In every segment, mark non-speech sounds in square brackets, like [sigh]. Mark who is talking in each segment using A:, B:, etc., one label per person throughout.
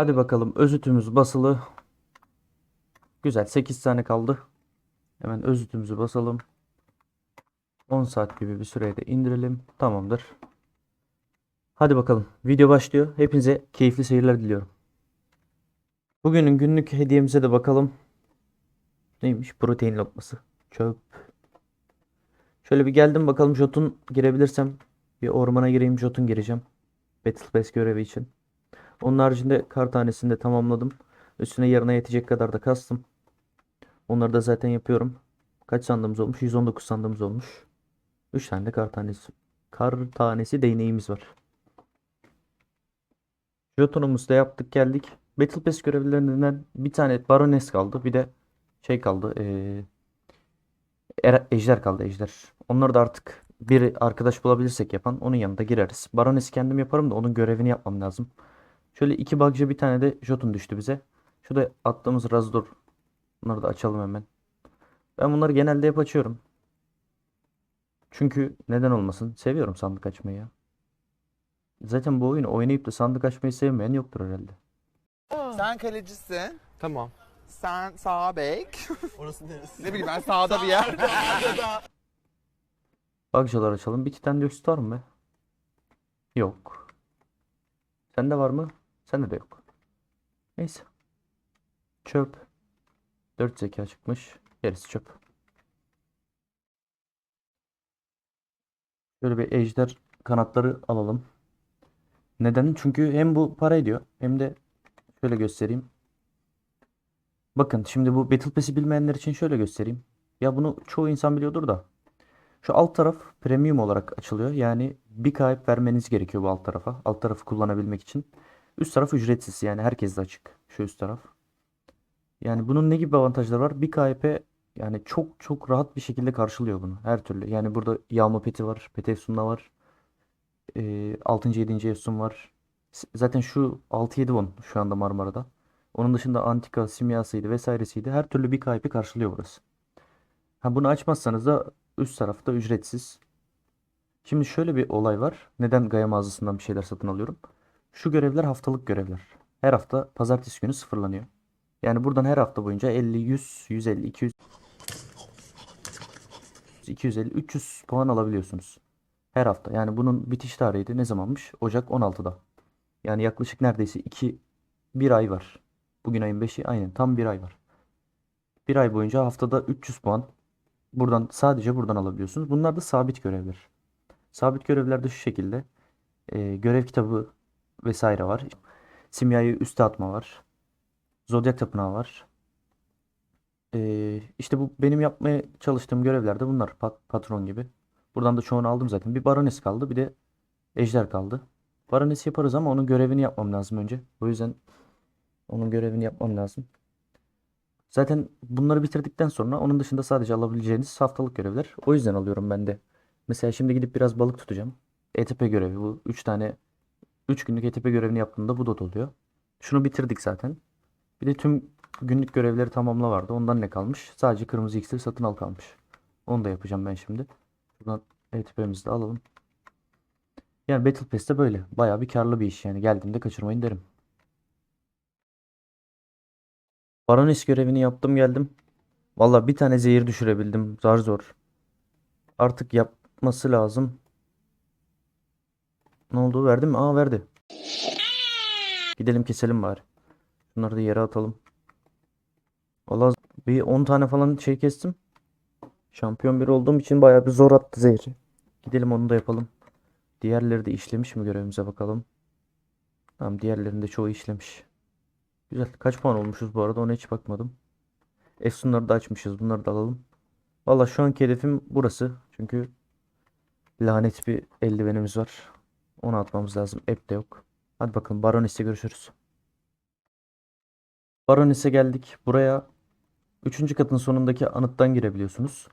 A: Hadi bakalım özütümüz basılı. Güzel 8 tane kaldı. Hemen özütümüzü basalım. 10 saat gibi bir sürede indirelim. Tamamdır. Hadi bakalım. Video başlıyor. Hepinize keyifli seyirler diliyorum. Bugünün günlük hediyemize de bakalım. Neymiş? Protein lokması. Çöp. Şöyle bir geldim bakalım Jotun girebilirsem. Bir ormana gireyim Jotun gireceğim. Battle Pass görevi için. Onun haricinde kar tanesini de tamamladım. Üstüne yarına yetecek kadar da kastım. Onları da zaten yapıyorum. Kaç sandığımız olmuş? 119 sandığımız olmuş. 3 tane de kar tanesi. Kar tanesi değneğimiz var. Jotunumuzu da yaptık geldik. Battle Pass görevlerinden bir tane Baroness kaldı. Bir de şey kaldı. Ee, Er- Ejder kaldı Ejder. Onları da artık bir arkadaş bulabilirsek yapan onun yanında gireriz. Baroness'i kendim yaparım da onun görevini yapmam lazım. Şöyle iki bug'cı bir tane de Jotun düştü bize. Şurada attığımız Razor. Bunları da açalım hemen. Ben bunları genelde hep açıyorum. Çünkü neden olmasın? Seviyorum sandık açmayı ya. Zaten bu oyunu oynayıp da sandık açmayı sevmeyen yoktur herhalde.
B: Sen kalecisin.
C: Tamam.
B: Sen sağ bek. [laughs]
C: Orası neresi?
B: ne bileyim ben sağda bir yer.
A: Bug'cılar açalım. Bir iki tane dioksit var mı be? Yok. Sende var mı? Sende de yok. Neyse. Çöp. 4 zeka çıkmış. Gerisi çöp. Şöyle bir ejder kanatları alalım. Neden? Çünkü hem bu para ediyor hem de şöyle göstereyim. Bakın şimdi bu Battle Pass'i bilmeyenler için şöyle göstereyim. Ya bunu çoğu insan biliyordur da. Şu alt taraf premium olarak açılıyor. Yani bir kayıp vermeniz gerekiyor bu alt tarafa. Alt tarafı kullanabilmek için. Üst taraf ücretsiz yani herkes de açık. Şu üst taraf. Yani bunun ne gibi avantajları var? Bir KP yani çok çok rahat bir şekilde karşılıyor bunu. Her türlü. Yani burada yağma peti var. Pet efsunla var. Ee, 6. 7. efsun var. Zaten şu 6-7 won şu anda Marmara'da. Onun dışında antika, simyasıydı vesairesiydi. Her türlü bir KP karşılıyor burası. Ha bunu açmazsanız da üst tarafta ücretsiz. Şimdi şöyle bir olay var. Neden Gaia mağazasından bir şeyler satın alıyorum? Şu görevler haftalık görevler. Her hafta pazartesi günü sıfırlanıyor. Yani buradan her hafta boyunca 50, 100, 150, 200, 250, 300 puan alabiliyorsunuz. Her hafta. Yani bunun bitiş tarihi de ne zamanmış? Ocak 16'da. Yani yaklaşık neredeyse 2 bir ay var. Bugün ayın 5'i aynen tam bir ay var. Bir ay boyunca haftada 300 puan buradan sadece buradan alabiliyorsunuz. Bunlar da sabit görevler. Sabit görevler de şu şekilde. Ee, görev kitabı vesaire var. Simyayı üste atma var. Zodyak tapınağı var. Ee, işte bu benim yapmaya çalıştığım görevler de bunlar. Pat- patron gibi. Buradan da çoğunu aldım zaten. Bir barones kaldı. Bir de ejder kaldı. Barones yaparız ama onun görevini yapmam lazım önce. O yüzden onun görevini yapmam lazım. Zaten bunları bitirdikten sonra onun dışında sadece alabileceğiniz haftalık görevler. O yüzden alıyorum ben de. Mesela şimdi gidip biraz balık tutacağım. ETP görevi bu. 3 tane 3 günlük ETP görevini yaptığımda bu da oluyor. Şunu bitirdik zaten. Bir de tüm günlük görevleri tamamla vardı. Ondan ne kalmış? Sadece kırmızı iksir satın al kalmış. Onu da yapacağım ben şimdi. Buradan ETP'mizi de alalım. Yani Battle Pass'te böyle. Bayağı bir karlı bir iş yani. Geldiğimde kaçırmayın derim. Baroness görevini yaptım geldim. Valla bir tane zehir düşürebildim. Zar zor. Artık yapması lazım. Ne oldu? Verdi mi? Aa verdi. Gidelim keselim bari. Bunları da yere atalım. Valla bir 10 tane falan şey kestim. Şampiyon bir olduğum için bayağı bir zor attı zehri. Gidelim onu da yapalım. Diğerleri de işlemiş mi görevimize bakalım. Tamam diğerlerinde çoğu işlemiş. Güzel. Kaç puan olmuşuz bu arada ona hiç bakmadım. Efsunları da açmışız. Bunları da alalım. Valla şu anki hedefim burası. Çünkü lanet bir eldivenimiz var. Onu atmamız lazım. App de yok. Hadi bakalım Baroness'e görüşürüz. Baroness'e geldik. Buraya 3. katın sonundaki anıttan girebiliyorsunuz.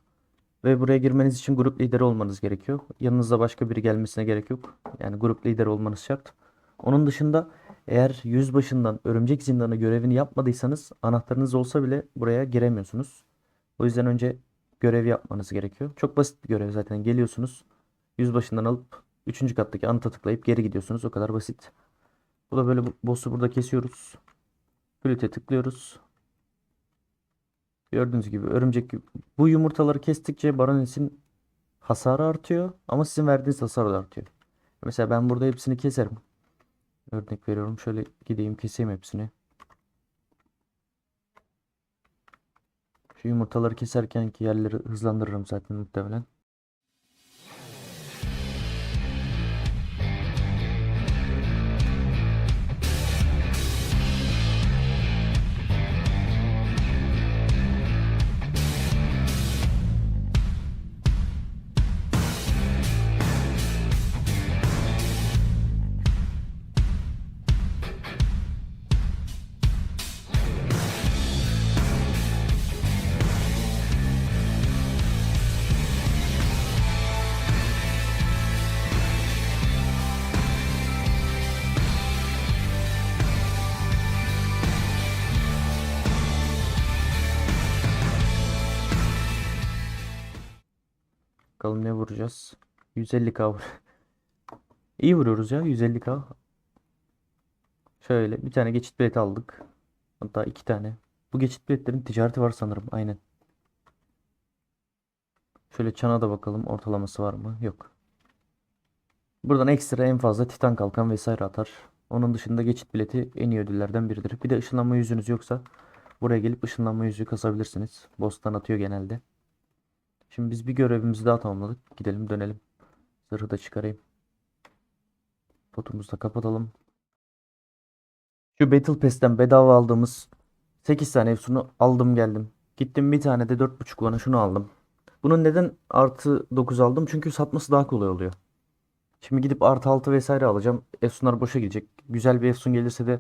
A: Ve buraya girmeniz için grup lideri olmanız gerekiyor. Yanınızda başka biri gelmesine gerek yok. Yani grup lideri olmanız şart. Onun dışında eğer yüzbaşından örümcek zindanı görevini yapmadıysanız anahtarınız olsa bile buraya giremiyorsunuz. O yüzden önce görev yapmanız gerekiyor. Çok basit bir görev zaten. Geliyorsunuz. Yüzbaşından alıp 3. kattaki anıta tıklayıp geri gidiyorsunuz. O kadar basit. Bu da böyle boss'u burada kesiyoruz. Flüte tıklıyoruz. Gördüğünüz gibi örümcek gibi. Bu yumurtaları kestikçe Barones'in hasarı artıyor ama sizin verdiğiniz hasar da artıyor. Mesela ben burada hepsini keserim. Örnek veriyorum. Şöyle gideyim keseyim hepsini. Şu yumurtaları keserken ki yerleri hızlandırırım zaten muhtemelen. Vuracağız? 150k vur. [laughs] İyi vuruyoruz ya 150k. Şöyle bir tane geçit bileti aldık. Hatta iki tane. Bu geçit biletlerin ticareti var sanırım. Aynen. Şöyle çana da bakalım ortalaması var mı? Yok. Buradan ekstra en fazla titan kalkan vesaire atar. Onun dışında geçit bileti en iyi ödüllerden biridir. Bir de ışınlanma yüzünüz yoksa buraya gelip ışınlanma yüzüğü kasabilirsiniz. Boss'tan atıyor genelde. Şimdi biz bir görevimizi daha tamamladık. Gidelim dönelim. Zırhı da çıkarayım. Potumuzu da kapatalım. Şu Battle Pass'ten bedava aldığımız 8 tane efsunu aldım geldim. Gittim bir tane de 4.5 bana şunu aldım. Bunun neden artı 9 aldım? Çünkü satması daha kolay oluyor. Şimdi gidip artı 6 vesaire alacağım. Efsunlar boşa gidecek. Güzel bir efsun gelirse de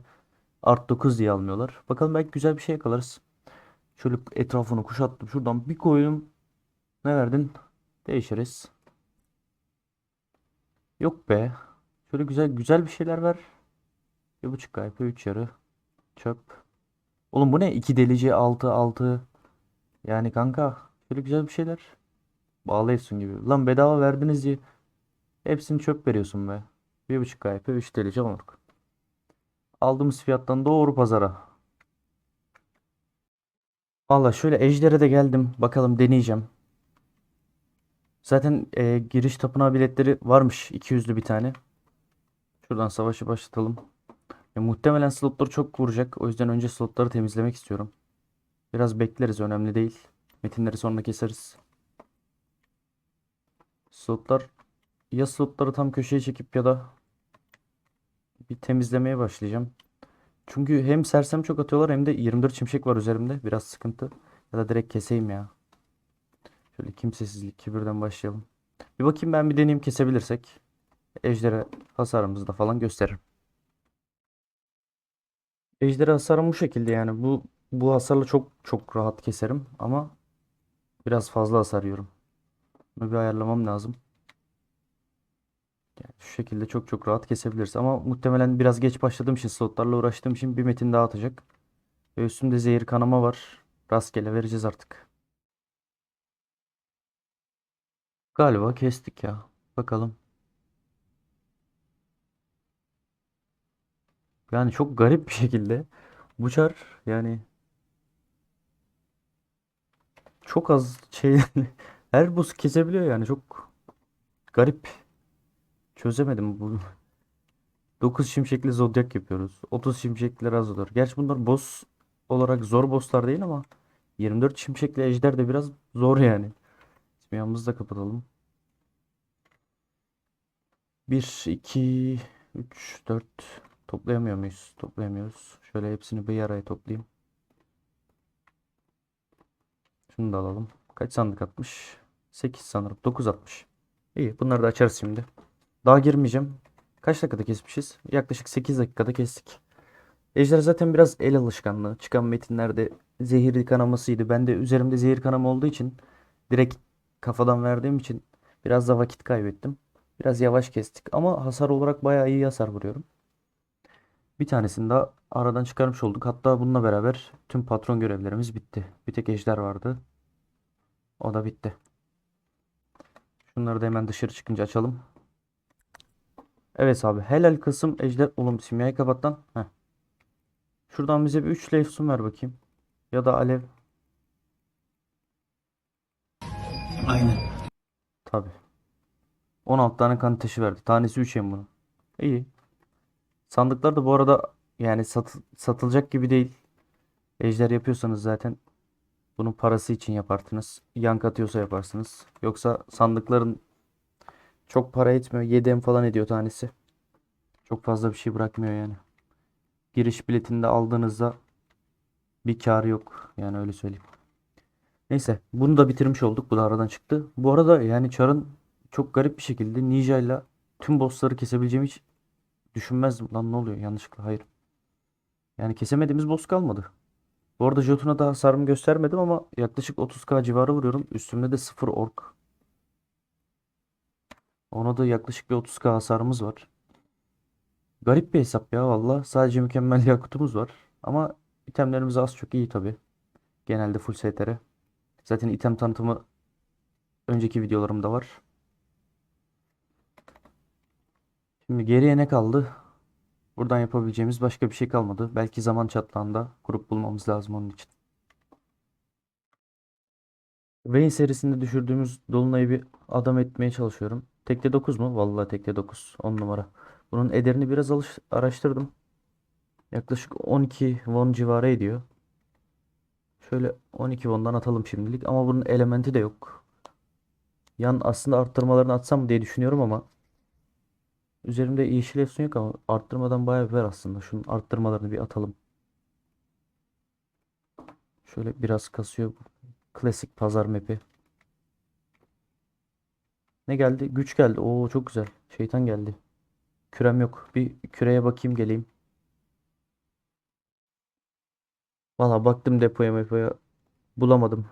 A: artı 9 diye almıyorlar. Bakalım belki güzel bir şey yakalarız. Şöyle etrafını kuşattım. Şuradan bir koydum. Ne verdin? Değişiriz. Yok be. Şöyle güzel güzel bir şeyler ver. Bir buçuk kaypa, üç yarı. Çöp. Oğlum bu ne? 2 delici, 6, 6. Yani kanka. Şöyle güzel bir şeyler. Bağlayasın gibi. Lan bedava verdiniz diye. Hepsini çöp veriyorsun be. Bir buçuk kaypa, 3 delici onuruk. Aldığımız fiyattan doğru pazara. Valla şöyle Ejder'e de geldim. Bakalım deneyeceğim. Zaten e, giriş tapınağı biletleri varmış. 200'lü bir tane. Şuradan savaşı başlatalım. E, muhtemelen slotları çok vuracak. O yüzden önce slotları temizlemek istiyorum. Biraz bekleriz. Önemli değil. Metinleri sonra keseriz. Slotlar ya slotları tam köşeye çekip ya da bir temizlemeye başlayacağım. Çünkü hem sersem çok atıyorlar hem de 24 şimşek var üzerimde. Biraz sıkıntı. Ya da direkt keseyim ya. Şöyle kimsesizlik kibirden başlayalım. Bir bakayım ben bir deneyim kesebilirsek. Ejderha hasarımızı da falan gösteririm. Ejderha hasarım bu şekilde yani. Bu bu hasarla çok çok rahat keserim ama biraz fazla hasar yiyorum. Bunu bir ayarlamam lazım. Yani şu şekilde çok çok rahat kesebiliriz ama muhtemelen biraz geç başladığım için slotlarla uğraştığım için bir metin daha atacak. Ve üstümde zehir kanama var. Rastgele vereceğiz artık. Galiba kestik ya. Bakalım. Yani çok garip bir şekilde bu çar yani çok az şey [laughs] her boss kesebiliyor yani çok garip. Çözemedim bu. [laughs] 9 şimşekli zodyak yapıyoruz. 30 şimşekli razodor. Gerçi bunlar boss olarak zor bosslar değil ama 24 şimşekli ejder de biraz zor yani. Simyamızı da kapatalım. 1, 2, 3, 4 toplayamıyor muyuz? Toplayamıyoruz. Şöyle hepsini bir araya toplayayım. Şunu da alalım. Kaç sandık atmış? 8 sanırım. 9 atmış. İyi bunları da açarız şimdi. Daha girmeyeceğim. Kaç dakikada kesmişiz? Yaklaşık 8 dakikada kestik. Ejder zaten biraz el alışkanlığı. Çıkan metinlerde zehirli kanamasıydı. Ben de üzerimde zehir kanama olduğu için direkt kafadan verdiğim için biraz da vakit kaybettim. Biraz yavaş kestik ama hasar olarak bayağı iyi hasar vuruyorum. Bir tanesini daha aradan çıkarmış olduk. Hatta bununla beraber tüm patron görevlerimiz bitti. Bir tek ejder vardı. O da bitti. Şunları da hemen dışarı çıkınca açalım. Evet abi. Helal kısım ejder. Oğlum simyayı kapat lan. Heh. Şuradan bize bir 3 efsun ver bakayım. Ya da alev.
C: Aynen.
A: Tabi. 16 tane kan taşı verdi. Tanesi 3 em bunun. İyi. Sandıklar da bu arada yani satı- satılacak gibi değil. Ejder yapıyorsanız zaten bunun parası için yaparsınız. Yan katıyorsa yaparsınız. Yoksa sandıkların çok para etmiyor. 7 em falan ediyor tanesi. Çok fazla bir şey bırakmıyor yani. Giriş biletini de aldığınızda bir kar yok. Yani öyle söyleyeyim. Neyse bunu da bitirmiş olduk. Bu da aradan çıktı. Bu arada yani Char'ın çok garip bir şekilde Ninja ile tüm bossları kesebileceğimi hiç düşünmezdim. Lan ne oluyor? Yanlışlıkla hayır. Yani kesemediğimiz boss kalmadı. Bu arada Jotun'a da hasarımı göstermedim ama yaklaşık 30k civarı vuruyorum. Üstümde de 0 ork. Ona da yaklaşık bir 30k hasarımız var. Garip bir hesap ya valla. Sadece mükemmel [laughs] yakutumuz var. Ama itemlerimiz az çok iyi tabi. Genelde full STR. Zaten item tanıtımı önceki videolarımda var. Şimdi geriye ne kaldı? Buradan yapabileceğimiz başka bir şey kalmadı. Belki zaman çatlağında grup bulmamız lazım onun için. Vayne serisinde düşürdüğümüz Dolunay'ı bir adam etmeye çalışıyorum. Tekte 9 mu? Vallahi tekte 9. 10 numara. Bunun ederini biraz araştırdım. Yaklaşık 12 won civarı ediyor. Şöyle 12 won'dan atalım şimdilik. Ama bunun elementi de yok. Yan aslında arttırmalarını atsam diye düşünüyorum ama üzerimde yeşil efsun yok ama arttırmadan bayağı ver aslında. Şunun arttırmalarını bir atalım. Şöyle biraz kasıyor. Klasik pazar map'i. Ne geldi? Güç geldi. Oo çok güzel. Şeytan geldi. Kürem yok. Bir küreye bakayım geleyim. Valla baktım depoya mepoya bulamadım.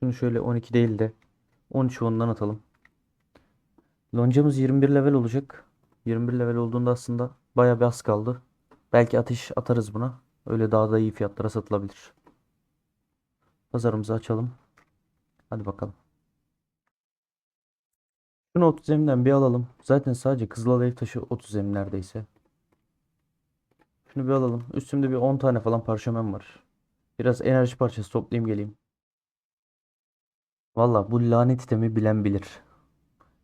A: Şunu şöyle 12 değil de 13 ondan atalım. Loncamız 21 level olacak. 21 level olduğunda aslında baya bir az kaldı. Belki ateş atarız buna. Öyle daha da iyi fiyatlara satılabilir. Pazarımızı açalım. Hadi bakalım. Şunu 30 emden bir alalım. Zaten sadece Kızıl Alev taşı 30 em neredeyse. Şunu bir alalım. Üstümde bir 10 tane falan parşömen var. Biraz enerji parçası toplayayım geleyim. Valla bu lanet itemi bilen bilir.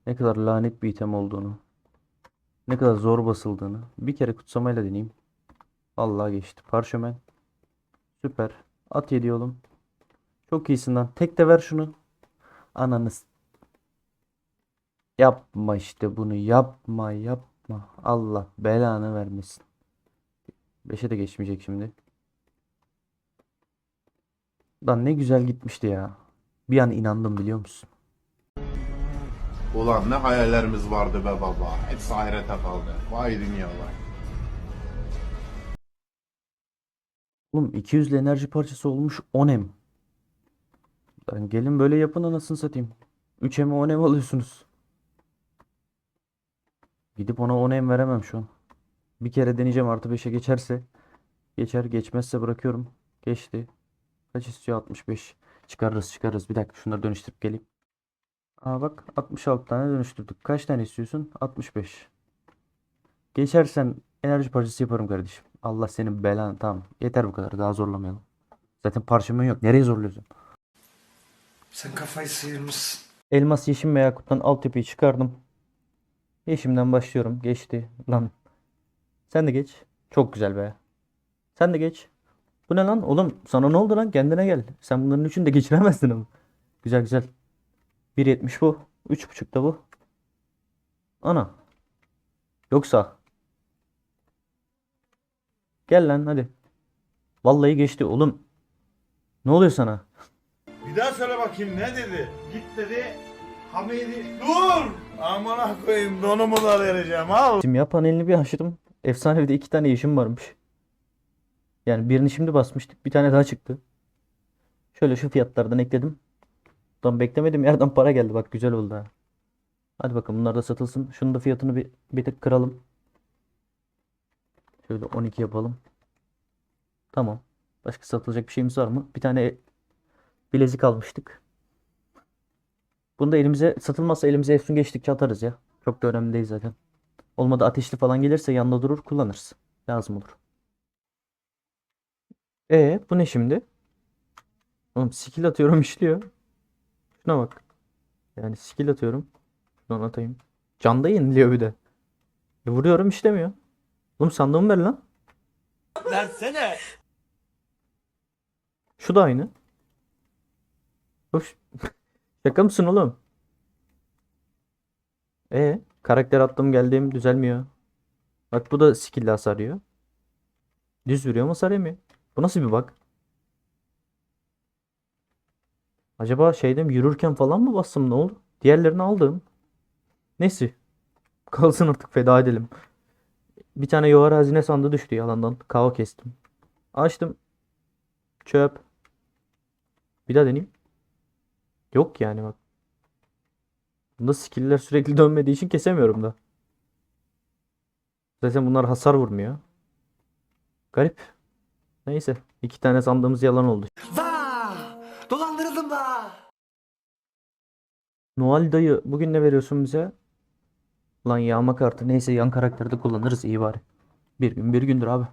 A: Ne kadar lanet bir item olduğunu. Ne kadar zor basıldığını. Bir kere kutsamayla deneyeyim. Vallahi geçti. Parşömen. Süper. At yedi oğlum. Çok iyisin lan. Tek de ver şunu. Ananız. Yapma işte bunu. Yapma yapma. Allah belanı vermesin. 5'e de geçmeyecek şimdi. Lan ne güzel gitmişti ya. Bir an inandım biliyor musun?
D: Ulan ne hayallerimiz vardı be baba. Hepsi ahirete kaldı. Vay dünya vay.
A: Oğlum 200 'li enerji parçası olmuş 10 em. Lan gelin böyle yapın anasını satayım. 3 em'e 10 em alıyorsunuz. Gidip ona 10 em veremem şu an. Bir kere deneyeceğim artı 5'e geçerse. Geçer geçmezse bırakıyorum. Geçti. Kaç istiyor? 65. Çıkarırız çıkarırız. Bir dakika şunları dönüştürüp geleyim. Aa bak 66 tane dönüştürdük. Kaç tane istiyorsun? 65. Geçersen enerji parçası yaparım kardeşim. Allah senin belanı. Tamam. Yeter bu kadar. Daha zorlamayalım. Zaten parşömen yok. Nereye zorluyorsun?
C: Sen kafayı sıyırmışsın.
A: Elmas yeşim ve yakuttan altyapıyı çıkardım. Yeşimden başlıyorum. Geçti. Lan. Sen de geç. Çok güzel be. Sen de geç. Bu ne lan? Oğlum sana ne oldu lan? Kendine gel. Sen bunların üçünü de geçiremezdin ama. Güzel güzel. 1.70 bu. 3.5 da bu. Ana. Yoksa. Gel lan hadi. Vallahi geçti oğlum. Ne oluyor sana?
E: Bir daha söyle bakayım ne dedi? Git dedi. Hamidi dur! Amına koyayım donumu da vereceğim al.
A: Simya panelini bir açtım. Efsanevi de iki tane yeşim varmış. Yani birini şimdi basmıştık. Bir tane daha çıktı. Şöyle şu fiyatlardan ekledim. Tam beklemedim yerden para geldi. Bak güzel oldu ha. Hadi bakalım bunlar da satılsın. Şunun da fiyatını bir, bir tık kıralım. Şöyle 12 yapalım. Tamam. Başka satılacak bir şeyimiz var mı? Bir tane bilezik almıştık. Bunu da elimize satılmazsa elimize efsun geçtikçe atarız ya. Çok da önemli değil zaten. Olmadı ateşli falan gelirse yanında durur kullanırız. Lazım olur. E bu ne şimdi? Oğlum skill atıyorum [laughs] işliyor. Şuna bak. Yani skill atıyorum. Şuradan atayım. Canda yeniliyor bir de. E vuruyorum işlemiyor. Oğlum sandığımı ver lan.
E: Versene.
A: Şu da aynı. Hoş. [laughs] Şaka mısın oğlum? E karakter attım geldim düzelmiyor. Bak bu da skill'le hasar. Düz vuruyor ama hasar yemiyor. Bu nasıl bir bug? Acaba şeyde mi yürürken falan mı bastım ne oldu? Diğerlerini aldım. Neyse. [laughs] Kalsın artık feda edelim. Bir tane yuvarı hazine sandığı düştü yalandan. Kava kestim. Açtım. Çöp. Bir daha deneyeyim. Yok yani bak. Bunda skill'ler sürekli [laughs] dönmediği için kesemiyorum da. Zaten bunlar hasar vurmuyor. Garip. Neyse. iki tane sandığımız yalan oldu.
C: Vah! Dolandırıldım da.
A: Noel dayı bugün ne veriyorsun bize? Lan yağma kartı. Neyse yan karakterde kullanırız iyi bari. Bir gün bir gündür abi.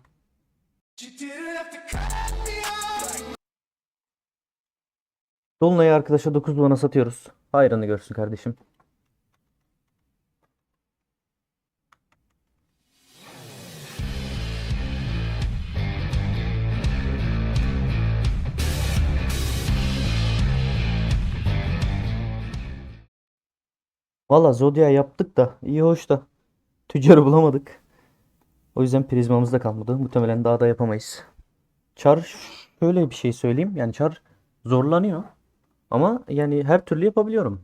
A: Dolunay'ı arkadaşa 9 bana satıyoruz. Hayrını görsün kardeşim. Valla Zodya yaptık da iyi hoş da tüccarı bulamadık. O yüzden prizmamız da kalmadı. Muhtemelen daha da yapamayız. Char şöyle bir şey söyleyeyim. Yani Char zorlanıyor. Ama yani her türlü yapabiliyorum.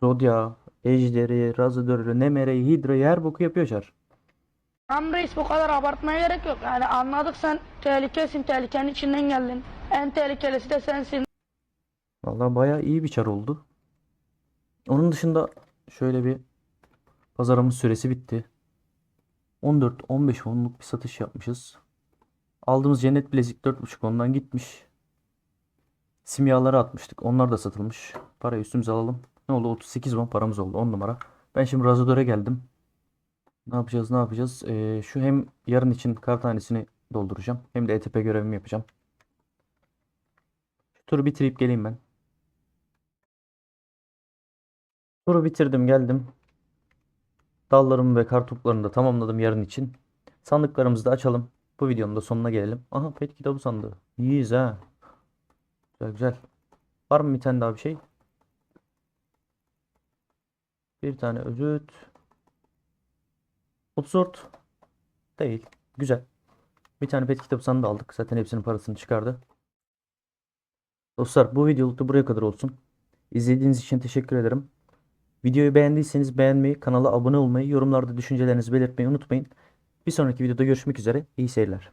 A: Zodya, Ejderi, Razador'u, Nemere'yi, Hidra'yı her boku yapıyor Char.
F: Tamam reis bu kadar abartmaya gerek yok. Yani anladık sen tehlikesin, tehlikenin içinden geldin. En tehlikelisi de sensin.
A: Vallahi bayağı iyi bir Char oldu. Onun dışında şöyle bir pazarımız süresi bitti. 14-15 onluk bir satış yapmışız. Aldığımız cennet bilezik 4.5 ondan gitmiş. Simyaları atmıştık. Onlar da satılmış. Parayı üstümüze alalım. Ne oldu? 38 won paramız oldu. 10 numara. Ben şimdi Razador'a geldim. Ne yapacağız? Ne yapacağız? Ee, şu hem yarın için kar tanesini dolduracağım. Hem de ETP görevimi yapacağım. Şu turu bitirip geleyim ben. Turu bitirdim geldim. Dallarımı ve kartoplarını da tamamladım yarın için. Sandıklarımızı da açalım. Bu videonun da sonuna gelelim. Aha pet kitabı sandığı. İyiyiz ha. Güzel güzel. Var mı bir tane daha bir şey? Bir tane özüt. Otsort. Değil. Güzel. Bir tane pet kitabı sandığı aldık. Zaten hepsinin parasını çıkardı. Dostlar bu videoluk da buraya kadar olsun. İzlediğiniz için teşekkür ederim. Videoyu beğendiyseniz beğenmeyi, kanala abone olmayı, yorumlarda düşüncelerinizi belirtmeyi unutmayın. Bir sonraki videoda görüşmek üzere. İyi seyirler.